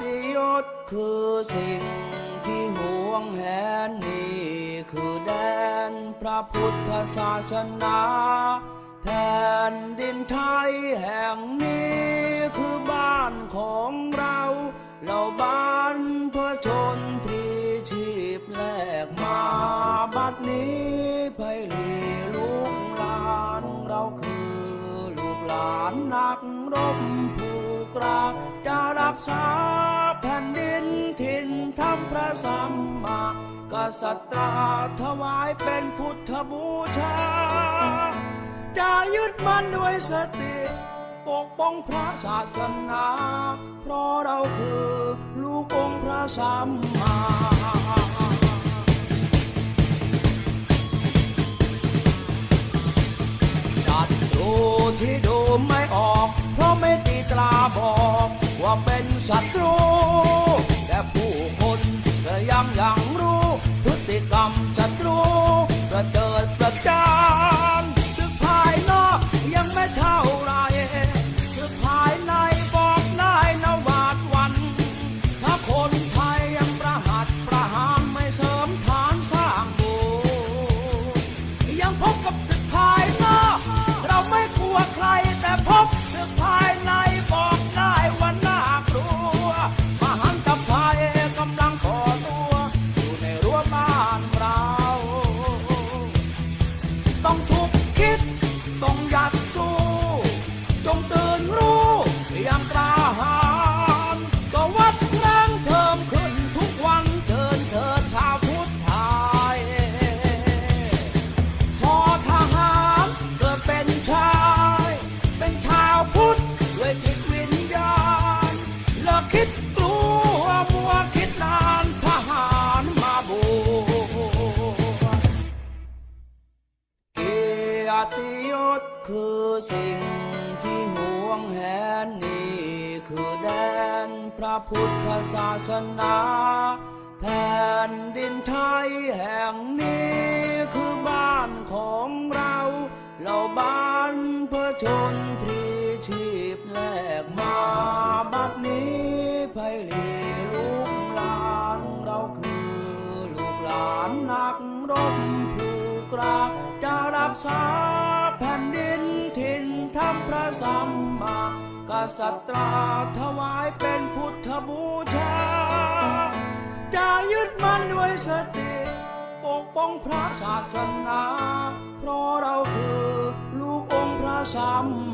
ติยศคือสิ่งที่ห่วงแหนนี่คือแดนพระพุทธศาสนาแผ่นดินไทยแห่งนี้คือบ้านของเราเราบ้านพระชนพรีชีพแลกมาบัดนี้ไพลีลูกหลานเราคือลูกหลานนักรบ กล้าจะรักษาแผ่นดินถิ่นทำพระสัมมากษัตริย์ถวายเป็นพุทธบูชา จะยึดมันด้วยสติปกป้องพระศาสนา เพราะเราคือลูกองค์พระสัมมาศัตรูที่ดูไม่ออก ว่ สิ่งที่ห่วงแหนนี่คือแดนพระพุทธศาสนาแผ่นดินไทยแห่งนี้คือบ้านของเราเราบ้านเพื่อชนพรีชีพแลกมาบัดนี้ไพลีลูกหลานเราคือลูกหลานนักรบผู้กล้าจะรักษา สัมมากษัตร์ถวายเป็นพุทธบูชา จะยึดมันด้วยสติปกป้องพระศาสนา เพราะเราคือลูกองค์พระสัมมา